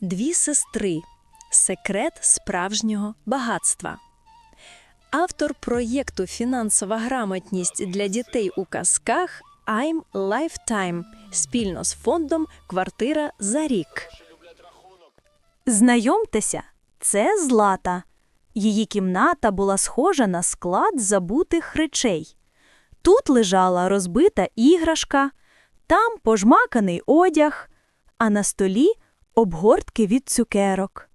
Дві сестри. Секрет справжнього багатства. Автор проєкту Фінансова грамотність для дітей у казках I'm Lifetime спільно з фондом Квартира за рік. Знайомтеся, це Злата. Її кімната була схожа на склад забутих речей. Тут лежала розбита іграшка, там пожмаканий одяг, а на столі обгортки від цукерок.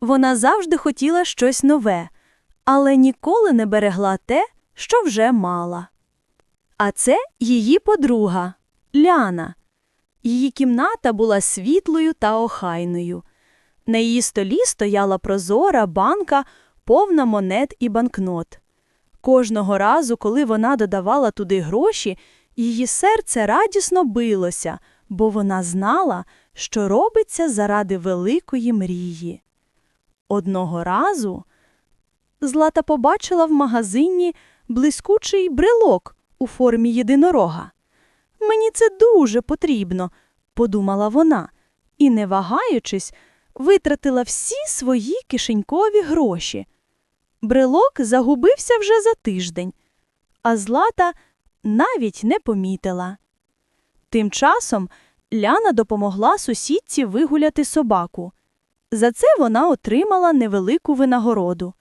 Вона завжди хотіла щось нове, але ніколи не берегла те, що вже мала. А це її подруга Ляна. Її кімната була світлою та охайною. На її столі стояла прозора банка, повна монет і банкнот. Кожного разу, коли вона додавала туди гроші, її серце радісно билося, бо вона знала, що робиться заради великої мрії. Одного разу Злата побачила в магазині блискучий брелок у формі єдинорога. Мені це дуже потрібно, подумала вона, і, не вагаючись, витратила всі свої кишенькові гроші. Брелок загубився вже за тиждень, а Злата навіть не помітила. Тим часом Ляна допомогла сусідці вигуляти собаку. За це вона отримала невелику винагороду.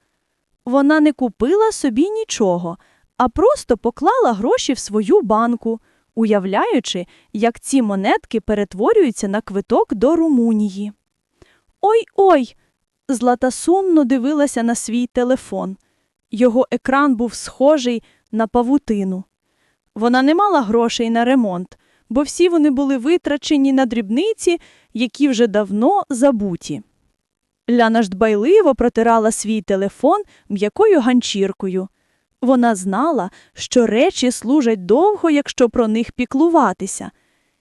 Вона не купила собі нічого, а просто поклала гроші в свою банку, уявляючи, як ці монетки перетворюються на квиток до Румунії. Ой ой. Злата сумно дивилася на свій телефон. Його екран був схожий на павутину. Вона не мала грошей на ремонт, бо всі вони були витрачені на дрібниці, які вже давно забуті. Ляна ж дбайливо протирала свій телефон м'якою ганчіркою. Вона знала, що речі служать довго, якщо про них піклуватися.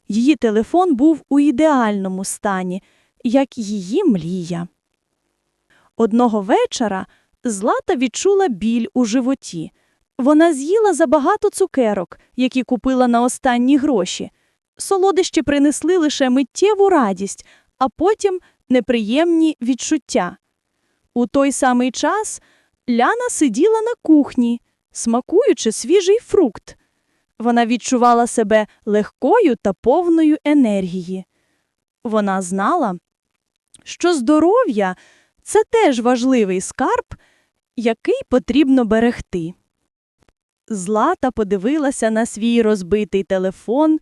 Її телефон був у ідеальному стані, як її мрія. Одного вечора Злата відчула біль у животі. Вона з'їла забагато цукерок, які купила на останні гроші. Солодощі принесли лише миттєву радість, а потім неприємні відчуття. У той самий час Ляна сиділа на кухні, смакуючи свіжий фрукт. Вона відчувала себе легкою та повною енергії. Вона знала, що здоров'я це теж важливий скарб, який потрібно берегти. Злата подивилася на свій розбитий телефон,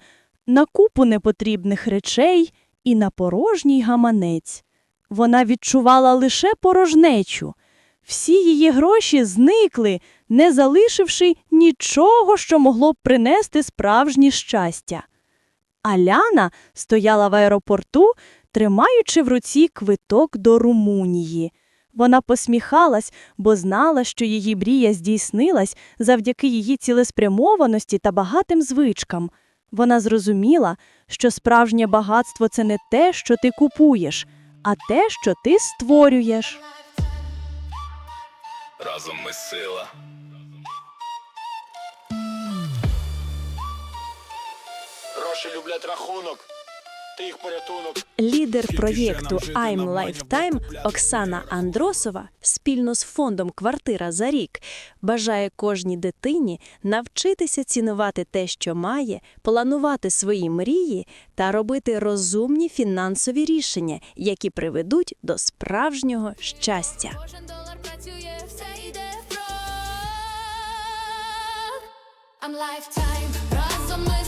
на купу непотрібних речей і на порожній гаманець. Вона відчувала лише порожнечу. Всі її гроші зникли, не залишивши нічого, що могло б принести справжнє щастя. А Ляна стояла в аеропорту, тримаючи в руці квиток до Румунії. Вона посміхалась, бо знала, що її мрія здійснилась завдяки її цілеспрямованості та багатим звичкам. Вона зрозуміла, що справжнє багатство це не те, що ти купуєш, а те, що ти створюєш. Разом ми сила. Гроші люблять рахунок. Ти їх порятунок. Лідер проєкту I'm Lifetime Оксана Андросова спільно з фондом Квартира за рік бажає кожній дитині навчитися цінувати те, що має, планувати свої мрії та робити розумні фінансові рішення, які приведуть до справжнього щастя. Кожен долар працює, все йде в. I'm lifetime, разом ми.